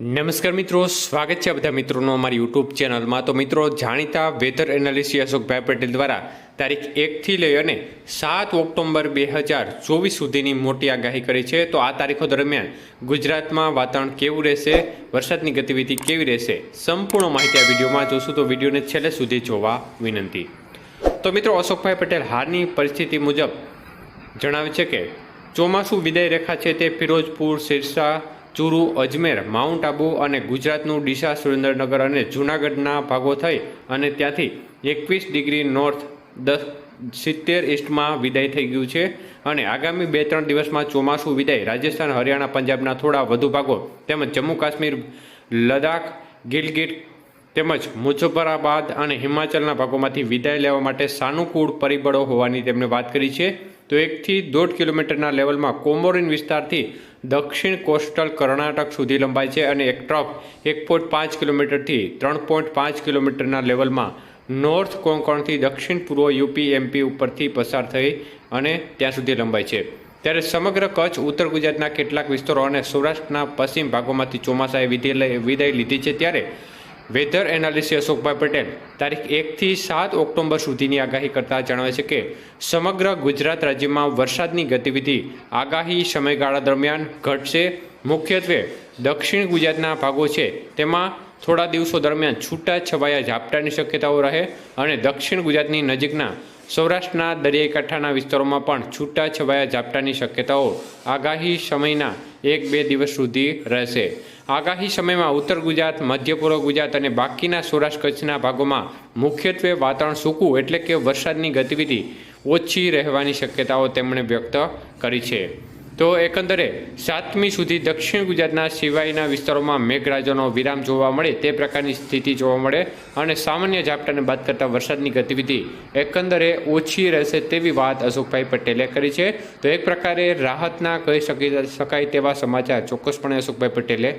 નમસ્કાર મિત્રો, સ્વાગત છે બધા મિત્રોનો અમારી યુટ્યુબ ચેનલમાં. તો મિત્રો, જાણીતા વેધર એનાલિસ્ટ અશોકભાઈ પટેલ દ્વારા તારીખ એકથી લઈ અને સાત ઓક્ટોબર બે હજાર ચોવીસ સુધીની મોટી આગાહી કરી છે. તો આ તારીખો દરમિયાન ગુજરાતમાં વાતાવરણ કેવું રહેશે, વરસાદની ગતિવિધિ કેવી રહેશે, સંપૂર્ણ માહિતી આ વિડીયોમાં જોશું. તો વિડીયોને છેલ્લે સુધી જોવા વિનંતી. તો મિત્રો અશોકભાઈ પટેલ, હાલની પરિસ્થિતિ મુજબ જણાવે છે કે ચોમાસું વિદાય રેખા છે તે ફિરોજપુર, સિરસા ચુરુ, અજમેર, માઉન્ટ આબુ અને ગુજરાતનું ડીસા, સુરેન્દ્રનગર અને જૂનાગઢના ભાગો થઈ અને ત્યાંથી એકવીસ ડિગ્રી નોર્થ દસ સિત્તેર ઈસ્ટમાં વિદાય થઈ ગયું છે અને આગામી બે ત્રણ દિવસમાં ચોમાસું વિદાય રાજસ્થાન, હરિયાણા, પંજાબના થોડા વધુ ભાગો તેમજ જમ્મુ કાશ્મીર લદાખ ગિલગિટ તેમજ મુઝફ્ફરાબાદ અને હિમાચલના ભાગોમાંથી વિદાય લેવા માટે સાનુકૂળ પરિબળો હોવાની તેમણે વાત કરી છે. તો એકથી દોઢ કિલોમીટરના લેવલમાં કોમોરિન વિસ્તારથી દક્ષિણ કોસ્ટલ કર્ણાટક સુધી લંબાય છે અને એક ટ્રફ એક પોઈન્ટ પાંચ કિલોમીટરથી ત્રણ પોઈન્ટ પાંચ કિલોમીટરના લેવલમાં નોર્થ કોંકણથી દક્ષિણ પૂર્વ યુપી એમપી ઉપરથી પસાર થઈ અને ત્યાં સુધી લંબાય છે. ત્યારે સમગ્ર કચ્છ ઉત્તર ગુજરાતના કેટલાક વિસ્તારો અને સૌરાષ્ટ્રના પશ્ચિમ ભાગોમાંથી ચોમાસાએ વિદાય લીધી છે. ત્યારે વેધર એનાલિસ્ટ અશોકભાઈ પટેલ. તારીખ એકથી સાત ઓક્ટોબર સુધીની આગાહી કરતા જણાવે છે કે સમગ્ર ગુજરાત રાજ્યમાં વરસાદની ગતિવિધિ આગાહી સમયગાળા દરમિયાન ઘટશે. મુખ્યત્વે દક્ષિણ ગુજરાતના ભાગો છે, તેમાં થોડા દિવસો દરમિયાન છૂટા છવાયા ઝાપટાની શક્યતાઓ રહે અને દક્ષિણ ગુજરાતની નજીકના સૌરાષ્ટ્રના દરિયાઈ કાંઠાના વિસ્તારોમાં પણ છૂટા છવાયા ઝાપટાની શક્યતાઓ આગાહી સમયના એક બે દિવસ સુધી રહેશે. આગાહી સમયમાં ઉત્તર ગુજરાત, મધ્ય પૂર્વ ગુજરાત અને બાકીના સૌરાષ્ટ્ર કચ્છના ભાગોમાં મુખ્યત્વે વાતાવરણ સૂકું એટલે કે વરસાદની ગતિવિધિ ઓછી રહેવાની શક્યતાઓ તેમણે વ્યક્ત કરી છે. તો એકંદરે સાતમી સુધી દક્ષિણ ગુજરાતના સિવાયના વિસ્તારોમાં મેઘરાજાનો વિરામ જોવા મળે તે પ્રકારની સ્થિતિ જોવા મળે અને સામાન્ય ઝાપટાને બાદ કરતાં વરસાદની ગતિવિધિ એકંદરે ઓછી રહેશે તેવી વાત અશોકભાઈ પટેલે કરી છે. તો એક પ્રકારે રાહતના કહી શકી શકાય તેવા સમાચાર ચોક્કસપણે અશોકભાઈ પટેલે